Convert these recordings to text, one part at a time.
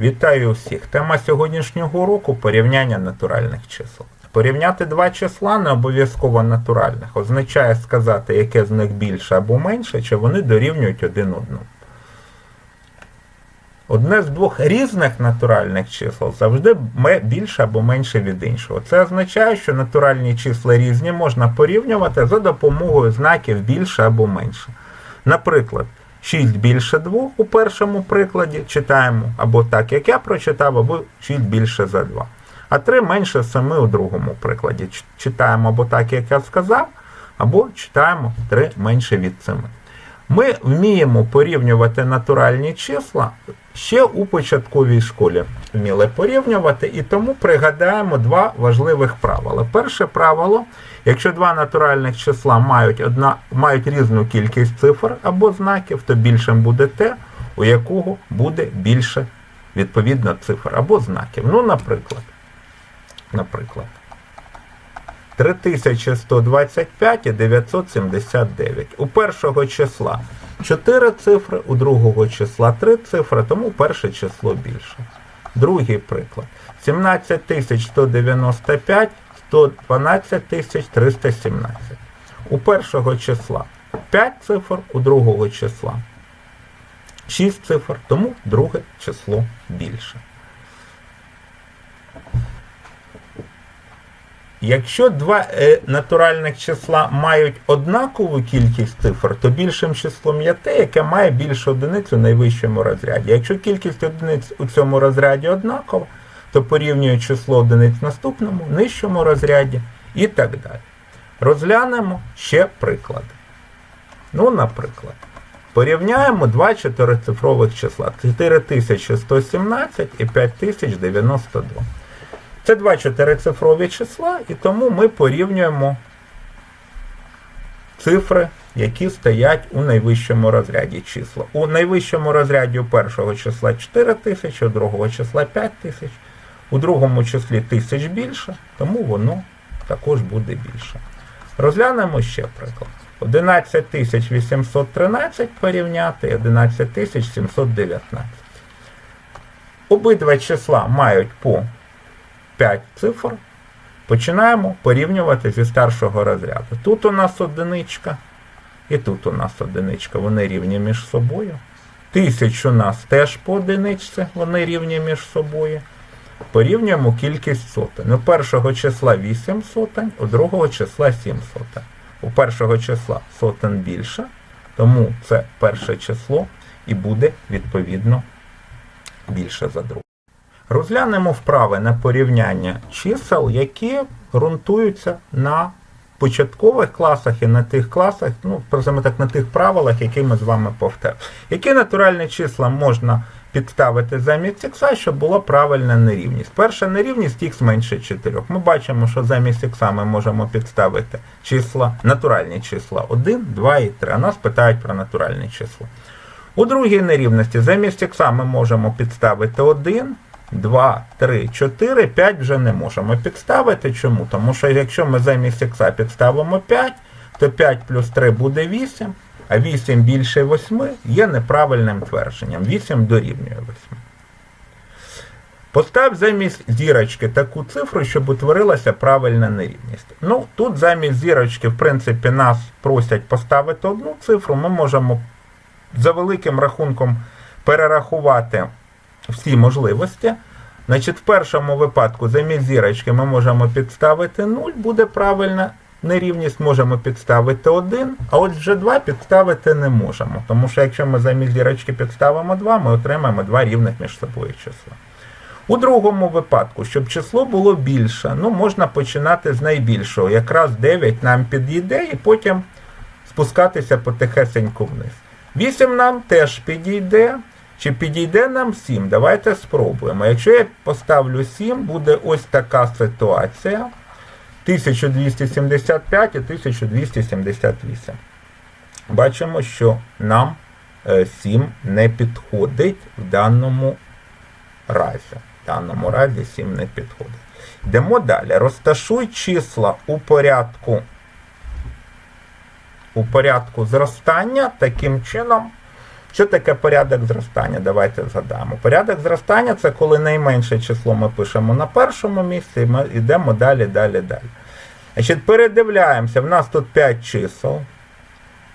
Вітаю усіх! Тема сьогоднішнього уроку порівняння натуральних чисел. Порівняти два числа не обов'язково натуральних означає сказати, яке з них більше або менше, чи вони дорівнюють один одному. Одне з двох різних натуральних чисел завжди більше або менше від іншого. Це означає, що натуральні числа різні можна порівнювати за допомогою знаків більше або менше. Наприклад, 6 більше 2 у першому прикладі читаємо або так, як я прочитав, або 6 більше за 2. А 3 менше 7 у другому прикладі. Читаємо або так, як я сказав, або читаємо 3 менше від 7. Ми вміємо порівнювати натуральні числа ще у початковій школі. Вміли порівнювати, і тому пригадаємо два важливих правила. Перше правило, якщо два натуральних числа мають, одна, мають різну кількість цифр або знаків, то більшим буде те, у якого буде більше відповідно цифр або знаків. Ну, наприклад, наприклад, 3125 і 979. У першого числа 4 цифри, у другого числа 3 цифри, тому перше число більше. Другий приклад. 17195, 112317. У першого числа 5 цифр, у другого числа 6 цифр, тому друге число більше. Якщо два е, натуральних числа мають однакову кількість цифр, то більшим числом є те, яке має більшу одиницю у найвищому розряді. Якщо кількість одиниць у цьому розряді однакова, то порівнює число одиниць в наступному, нижчому розряді і так далі. Розглянемо ще приклади. Ну, наприклад, порівняємо два чотирицифрових числа 4117 і 5092. Це два чотирицифрові числа, і тому ми порівнюємо цифри, які стоять у найвищому розряді числа. У найвищому розряді у першого числа 4 тисячі, у другого числа 5 тисяч, у другому числі тисяч більше, тому воно також буде більше. Розглянемо ще приклад. 11813 порівняти і 11719. Обидва числа мають по 5 цифр. Починаємо порівнювати зі старшого розряду. Тут у нас одиничка, і тут у нас одиничка. Вони рівні між собою. Тисяч у нас теж по одиничці, вони рівні між собою. Порівнюємо кількість сотень. У першого числа 8 сотень, у другого числа 7 сотень. У першого числа сотень більше, тому це перше число і буде відповідно більше за друге. Розглянемо вправи на порівняння чисел, які ґрунтуються на початкових класах і на тих класах, ну, так на тих правилах, які ми з вами повторили. Які натуральні числа можна підставити замість х, щоб була правильна нерівність? Перша нерівність х менше 4. Ми бачимо, що замість х ми можемо підставити числа, натуральні числа 1, 2 і 3. А нас питають про натуральні числа. У другій нерівності замість х ми можемо підставити 1, 2, 3, 4, 5 вже не можемо підставити. Чому? Тому що якщо ми замість х підставимо 5, то 5 плюс 3 буде 8, а 8 більше 8 є неправильним твердженням. 8 дорівнює 8. Постав замість зірочки таку цифру, щоб утворилася правильна нерівність. Ну, тут замість зірочки, в принципі, нас просять поставити одну цифру, ми можемо за великим рахунком перерахувати всі можливості. Значить, в першому випадку замість зірочки ми можемо підставити 0, буде правильна нерівність, можемо підставити 1, а от вже 2 підставити не можемо. Тому що якщо ми замість зірочки підставимо 2, ми отримаємо два рівних між собою числа. У другому випадку, щоб число було більше, ну можна починати з найбільшого. Якраз 9 нам підійде і потім спускатися потихесеньку вниз. 8 нам теж підійде. Чи підійде нам 7? Давайте спробуємо. Якщо я поставлю 7, буде ось така ситуація. 1275 і 1278. Бачимо, що нам е, 7 не підходить в даному разі. В даному разі 7 не підходить. Йдемо далі. Розташуй числа у порядку, у порядку зростання таким чином, Що таке порядок зростання? Давайте згадаємо. Порядок зростання це коли найменше число ми пишемо на першому місці, і ми йдемо далі, далі, далі. Значить, передивляємося, в нас тут 5 чисел.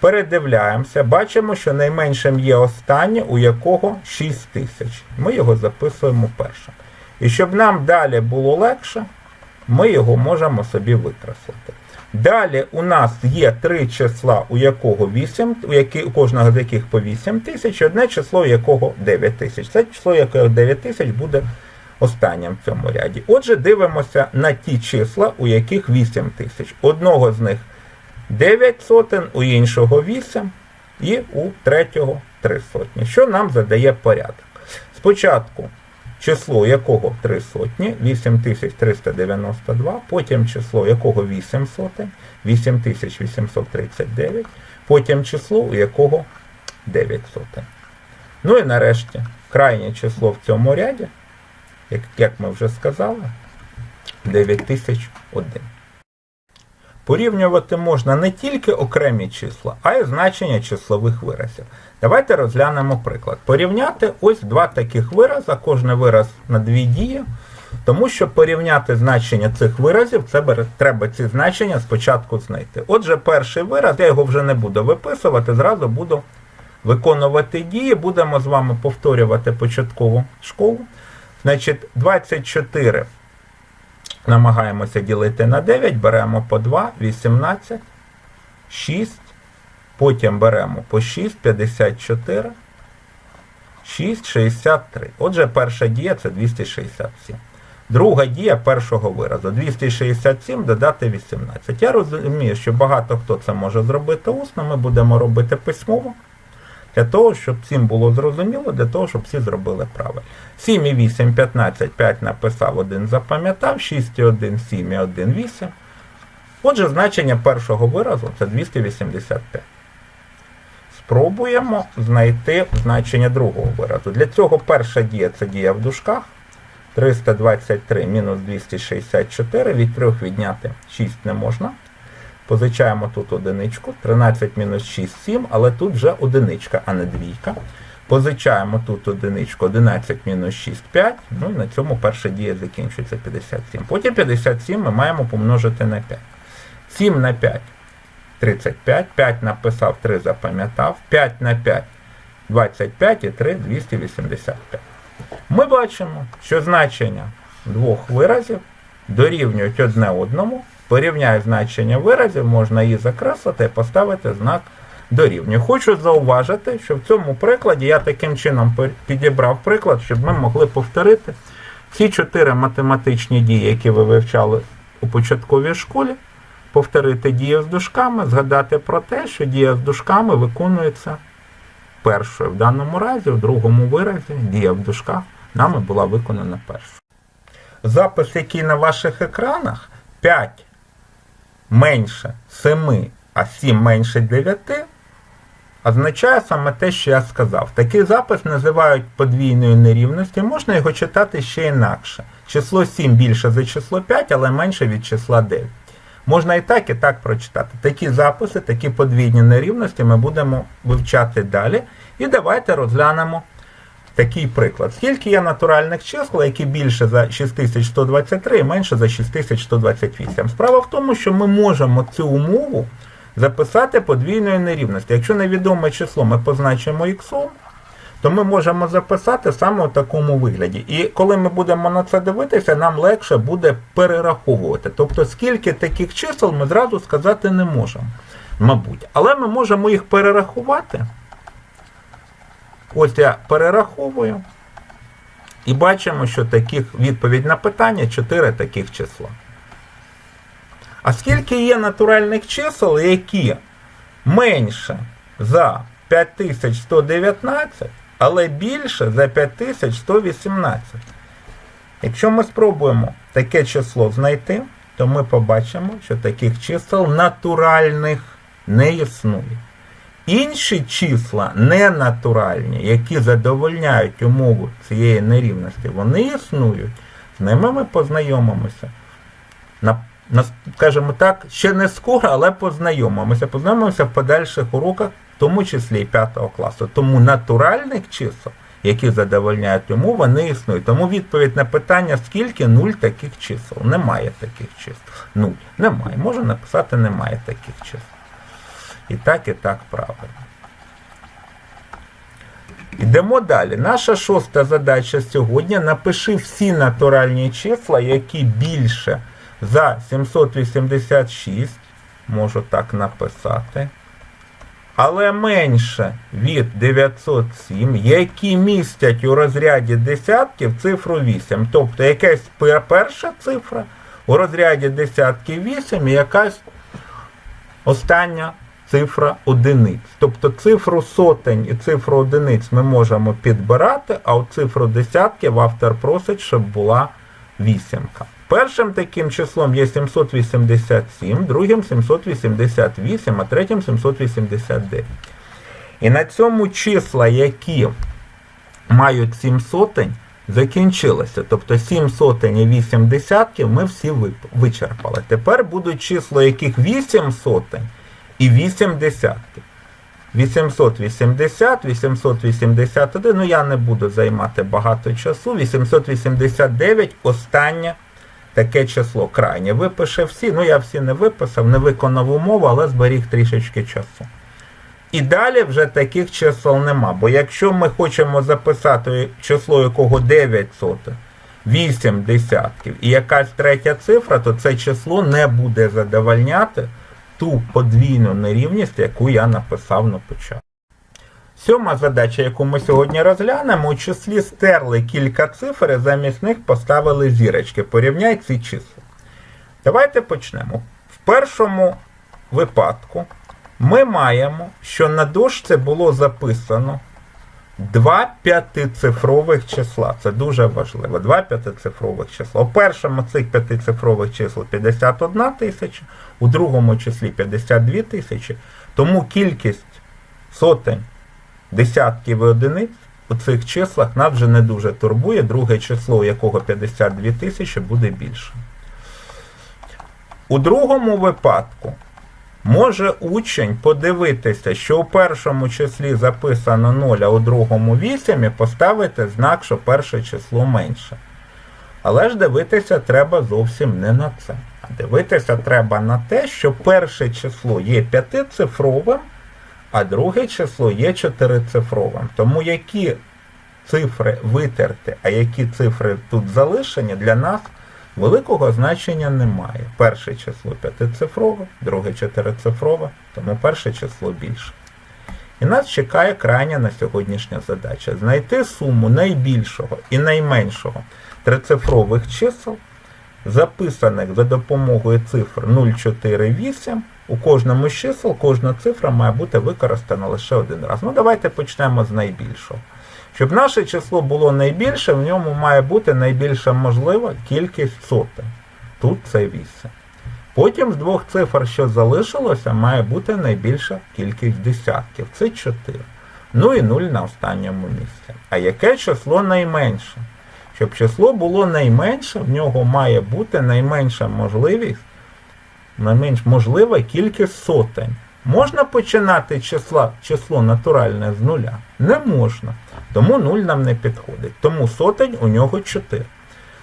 Передивляємося, бачимо, що найменшим є останнє, у якого 6 тисяч. Ми його записуємо першим. І щоб нам далі було легше, ми його можемо собі викреслити. Далі у нас є три числа, у якого 8, у, які, у кожного з яких по 8 тисяч, одне число, у якого 9 тисяч. Це число, якого 9 тисяч буде останнім в цьому ряді. Отже, дивимося на ті числа, у яких 8 тисяч. Одного з них 9 сотень, у іншого 8 і у третього 3 сотні, що нам задає порядок. Спочатку число якого 3 сотні, 8392, потім число якого 8 сотень, 8839, потім число, у якого 9 сотень. Ну і нарешті крайнє число в цьому ряді, як, як ми вже сказали, 9001. Порівнювати можна не тільки окремі числа, а й значення числових виразів. Давайте розглянемо приклад. Порівняти ось два таких вирази, кожний вираз на дві дії. Тому що порівняти значення цих виразів, це треба ці значення спочатку знайти. Отже, перший вираз, я його вже не буду виписувати, зразу буду виконувати дії, будемо з вами повторювати початкову школу. Значить, 24 намагаємося ділити на 9, беремо по 2, 18, 6, потім беремо по 6, 54, 6, 63. Отже, перша дія це 267. Друга дія першого виразу. 267 додати 18. Я розумію, що багато хто це може зробити усно, ми будемо робити письмово. Для того, щоб всім було зрозуміло, для того, щоб всі зробили правильно. 7 і 8, 15, 5 написав, 1 запам'ятав, 6 і 1, 7 і 1, 8. Отже, значення першого виразу це 285. Спробуємо знайти значення другого виразу. Для цього перша дія це дія в дужках. 323 мінус 264. Від 3 відняти 6 не можна. Позичаємо тут одиничку. 13 мінус 6 7, але тут вже одиничка, а не двійка. Позичаємо тут одиничку, 11 мінус 6 5. Ну і на цьому перша дія закінчується 57. Потім 57 ми маємо помножити на 5. 7 на 5 35, 5 написав, 3 запам'ятав, 5 на 5 25 і 3 285. Ми бачимо, що значення двох виразів дорівнюють одне одному. Порівняю значення виразів, можна її закреслити і поставити знак дорівнює. Хочу зауважити, що в цьому прикладі я таким чином підібрав приклад, щоб ми могли повторити всі чотири математичні дії, які ви вивчали у початковій школі, повторити дію з дужками, згадати про те, що дія з дужками виконується першою. В даному разі, в другому виразі, дія в дужках нами була виконана першою. Запис, який на ваших екранах, 5 менше 7, а 7 менше 9, означає саме те, що я сказав. Такий запис називають подвійною нерівністю, можна його читати ще інакше. Число 7 більше за число 5, але менше від числа 9. Можна і так, і так прочитати. Такі записи, такі подвійні нерівності ми будемо вивчати далі. І давайте розглянемо такий приклад. Скільки є натуральних чисел, які більше за 6123 і менше за 6128? Справа в тому, що ми можемо цю умову записати подвійною нерівністю. Якщо невідоме число ми позначимо іксом, то ми можемо записати саме у такому вигляді. І коли ми будемо на це дивитися, нам легше буде перераховувати. Тобто, скільки таких чисел ми зразу сказати не можемо, мабуть. Але ми можемо їх перерахувати. Ось я перераховую. І бачимо, що таких відповідь на питання 4 таких числа. А скільки є натуральних чисел, які менше за 5119, але більше за 5118? Якщо ми спробуємо таке число знайти, то ми побачимо, що таких чисел натуральних не існує. Інші числа ненатуральні, які задовольняють умову цієї нерівності, вони існують. З ними ми познайомимося. На, на, скажімо так, ще не скоро, але познайомимося. Познайомимося в подальших уроках в тому числі і 5 класу. Тому натуральних чисел, які задовольняють йому, вони існують. Тому відповідь на питання, скільки нуль таких чисел. Немає таких чисел. Нуль. Немає. Можу написати, немає таких чисел. І так, і так правильно. Йдемо далі. Наша шоста задача сьогодні. Напиши всі натуральні числа, які більше за 786. Можу так написати. Але менше від 907, які містять у розряді десятків цифру 8. Тобто якась перша цифра у розряді десятків 8 і якась остання цифра одиниць. Тобто цифру сотень і цифру одиниць ми можемо підбирати, а от цифру десятків автор просить, щоб була вісімка. Першим таким числом є 787, другим 788, а третім 789. І на цьому числа, які мають 7 сотень, закінчилося. Тобто 7 сотень і 8 десятків ми всі вичерпали. Тепер будуть числа, яких 8 сотень і 8 десятків. 880, 881, ну я не буду займати багато часу. 889 останнє таке число крайнє. Випише всі, ну я всі не виписав, не виконав умову, але зберіг трішечки часу. І далі вже таких чисел нема. Бо якщо ми хочемо записати число якого 9 сотих, 8 десятків і якась третя цифра, то це число не буде задовольняти ту подвійну нерівність, яку я написав на початку. Сьома задача, яку ми сьогодні розглянемо, у числі стерли кілька цифр і замість них поставили зірочки. Порівняй ці числа. Давайте почнемо. В першому випадку ми маємо, що на дошці було записано два п'ятицифрових числа. Це дуже важливо. Два п'ятицифрових числа. У першому цих п'ятицифрових чисел 51 тисяча, у другому числі 52 тисячі. Тому кількість сотень, десятків і одиниць у цих числах нас вже не дуже турбує. Друге число, у якого 52 тисячі, буде більше. У другому випадку може учень подивитися, що у першому числі записано 0, а у другому 8 і поставити знак, що перше число менше. Але ж дивитися треба зовсім не на це. А дивитися треба на те, що перше число є п'ятицифровим, а друге число є чотирицифровим. Тому які цифри витерти, а які цифри тут залишені, для нас великого значення немає. Перше число п'ятицифрове, друге чотирицифрове, тому перше число більше. І нас чекає крайня на сьогоднішня задача знайти суму найбільшого і найменшого трицифрових чисел, записаних за допомогою цифр 0, 4, 8. У кожному з чисел кожна цифра має бути використана лише один раз. Ну, давайте почнемо з найбільшого. Щоб наше число було найбільше, в ньому має бути найбільша можлива кількість сотень. Тут це 8. Потім з двох цифр, що залишилося, має бути найбільша кількість десятків. Це 4. Ну і 0 на останньому місці. А яке число найменше? Щоб число було найменше, в нього має бути найменша можливість, найменш можлива кількість сотень. Можна починати числа, число натуральне з нуля? Не можна. Тому 0 нам не підходить. Тому сотень у нього 4.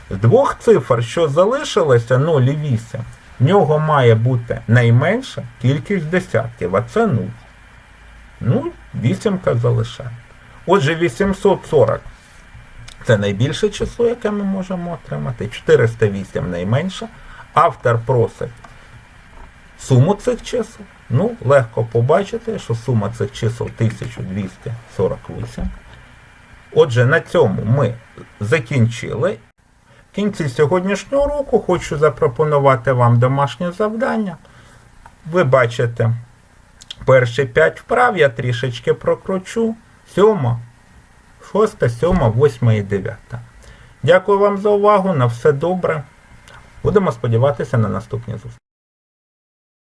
З двох цифр, що залишилося 0 і 8, в нього має бути найменша кількість десятків, а це 0. Ну, вісімка залишаємо. Отже, 840 це найбільше число, яке ми можемо отримати. 408 найменше. Автор просить суму цих чисел. Ну, легко побачити, що сума цих чисел 1248. Отже, на цьому ми закінчили. В кінці сьогоднішнього року хочу запропонувати вам домашнє завдання. Ви бачите перші 5 вправ, я трішечки прокручу. Сьома, шоста, сьома, восьма і дев'ята. Дякую вам за увагу. На все добре. Будемо сподіватися на наступні зустрічі.